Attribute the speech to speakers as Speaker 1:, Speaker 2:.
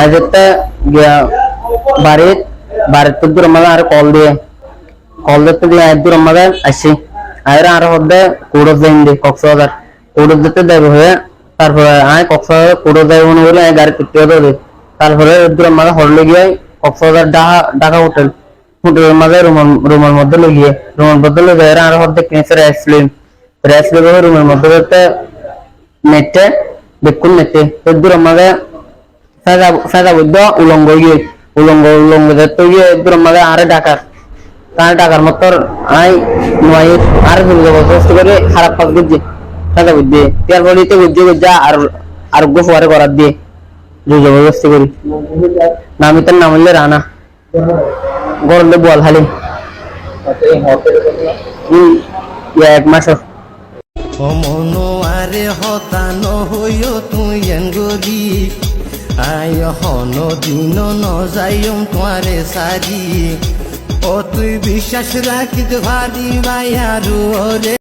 Speaker 1: আজ একটা গিয়া বাড়িত বাড়ির তো দূর আমাদের আর কল দিয়ে। কল দিতে দিয়ে আজ দূর আমাদের আসি। আর আর হদ্দে কুড়ো যাইন দি, কক্সবাজার। কুড়ো দিতে দেব হয়ে, তারপরে আয় কক্সবাজার কুড়ো যাই মনে বলে আয় গাড়ি পিটিয়ে দেবে তারপরে দূর আমাদের হরলে গিয়ে কক্সবাজার ঢাকা ঢাকা হোটেল। হোটেলের মাঝে রুমের রুমের মধ্যে লইয়ে রুমের মধ্যে লইয়ে আর আর হদ্দে কিনেছে রেসলিম রেসলিম রুমের মধ্যে নেটে দেখুন নেটে দূর আমাদের সাজা বুদ্ধ উলঙ্গ গিয়ে উলঙ্গ উলঙ্গ দেখতে গিয়ে দূর আমাদের আরে ডাকার তার ডাকার মতো আই নয় আর যাব কষ্ট করে খারাপ কাজ করছে সাজা বুদ্ধি তার ফলে তো বুদ্ধি বুঝা আর আর গোফারে করার দিয়ে জবরদস্তি করি নামি তার নাম হইলে রানা গরলে বল ইয়া এক মাস
Speaker 2: অমনোয়ারে হতান হইও তুই এনগরি আয় হন দিন নজাইম তোমারে সারি ও তুই বিশ্বাস রাখিত ভারি আর রে